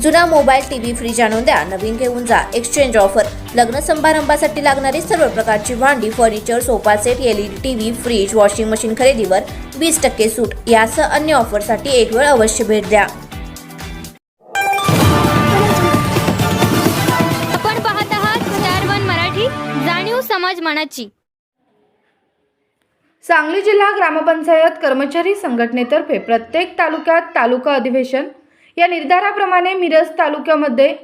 जुना mobile TV fridge आणून द्या. नवीन घेऊन जा. एक्सचेंज ऑफर लग्न समारंभासाठी लागणारी सर्व प्रकारची भांडी furniture sofa set LED TV fridge washing machine खरेदीवर वीस टक्के सूट. यासह अन्य ऑफरसाठी एक वेळ अवश्य भेट द्या. आपण पाहत आहात स्टार वन मराठी जाणीव समाज मनाची. सांगली जिल्हा ग्रामपंचायत कर्मचारी संघटनेतर्फे प्रत्येक तालुक्यात तालुका अधिवेशन या निर्धाराप्रमाणे मिरज तालुक्यामध्ये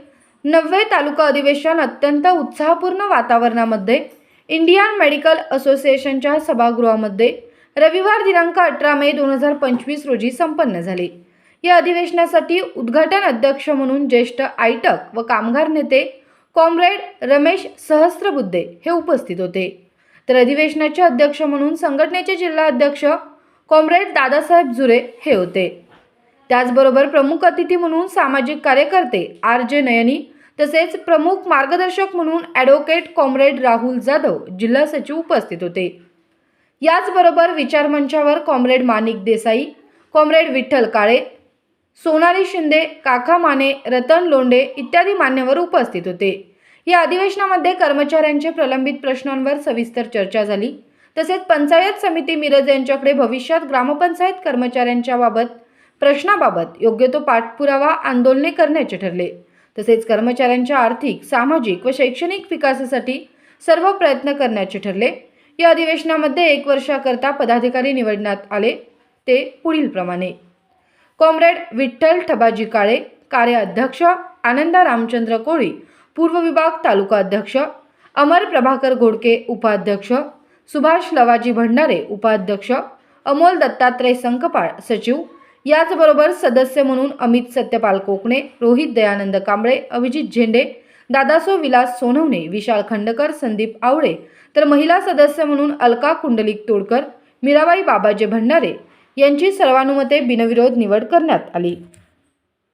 नववे तालुका अधिवेशन अत्यंत उत्साहपूर्ण वातावरणामध्ये इंडियन मेडिकल असोसिएशनच्या सभागृहामध्ये रविवार दिनांक अठरा मे दोन हजार पंचवीस रोजी संपन्न झाले. या अधिवेशनासाठी उद्घाटन अध्यक्ष म्हणून ज्येष्ठ आयटक व कामगार नेते कॉम्रेड रमेश सहस्त्रबुद्धे हे उपस्थित होते. तर अधिवेशनाचे अध्यक्ष म्हणून संघटनेचे जिल्हा अध्यक्ष कॉम्रेड दादासाहेब झुरे हे होते. त्याचबरोबर प्रमुख अतिथी म्हणून सामाजिक कार्यकर्ते आर जे नयनी तसेच प्रमुख मार्गदर्शक म्हणून ॲडव्होकेट कॉम्रेड राहुल जाधव जिल्हा सचिव उपस्थित होते. याचबरोबर विचारमंचावर कॉम्रेड माणिक देसाई कॉम्रेड विठ्ठल काळे सोनाली शिंदे काका माने रतन लोंडे इत्यादी मान्यवर उपस्थित होते. या अधिवेशनामध्ये कर्मचाऱ्यांचे प्रलंबित प्रश्नांवर सविस्तर चर्चा झाली. तसेच पंचायत समिती मिरज यांच्याकडे भविष्यात ग्रामपंचायत कर्मचाऱ्यांच्या बाबत प्रश्नाबाबत योग्य तो पाठपुरावा आंदोलने करण्याचे ठरले. तसेच कर्मचाऱ्यांच्या आर्थिक सामाजिक व शैक्षणिक विकासासाठी सर्व प्रयत्न करण्याचे ठरले. या अधिवेशनामध्ये एक वर्षाकरता पदाधिकारी निवडण्यात आले ते पुढीलप्रमाणे. कॉम्रेड विठ्ठल ठबाजी काळे कार्य अध्यक्ष आनंदा रामचंद्र कोळी पूर्व विभाग तालुका अध्यक्ष अमर प्रभाकर घोडके उपाध्यक्ष सुभाष लवाजी भंडारे उपाध्यक्ष अमोल दत्तात्रय संकपाळ सचिव याचबरोबर सदस्य म्हणून अमित सत्यपाल कोकणे रोहित दयानंद कांबळे अभिजित झेंडे दादासो विलास सोनवणे विशाल खंडकर संदीप आवळे तर महिला सदस्य म्हणून अलका कुंडलिक तोडकर मीराबाई बाबाजी भंडारे यांची सर्वानुमते बिनविरोध निवड करण्यात आली.